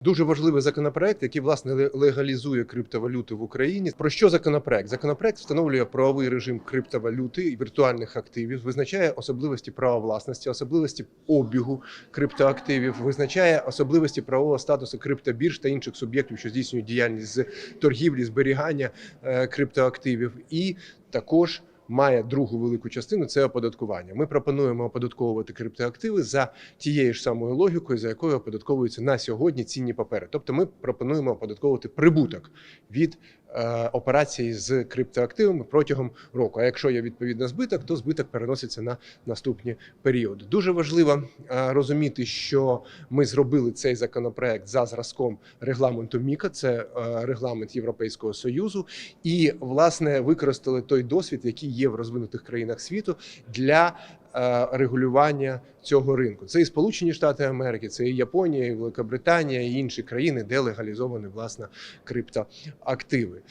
Дуже важливий законопроект, який власне легалізує криптовалюти в Україні. Про що законопроект? Законопроект встановлює правовий режим криптовалюти і віртуальних активів, визначає особливості права власності, особливості обігу криптоактивів, визначає особливості правового статусу криптобірж та інших суб'єктів, що здійснюють діяльність з торгівлі, зберігання е, криптоактивів, і також має другу велику частину це оподаткування. Ми пропонуємо оподатковувати криптоактиви за тією ж самою логікою, за якою оподатковуються на сьогодні цінні папери. Тобто, ми пропонуємо оподатковувати прибуток від е, операцій з криптоактивами протягом року. А якщо є відповідно збиток, то збиток переноситься на наступні періоди. Дуже важливо е, розуміти, що ми зробили цей законопроект за зразком регламенту Міка, це е, регламент Європейського союзу, і власне використали той досвід, який є в розвинутих країнах світу для регулювання цього ринку. Це і Сполучені Штати Америки, це і Японія, і Велика Британія, і інші країни, де легалізовані власне криптоактиви.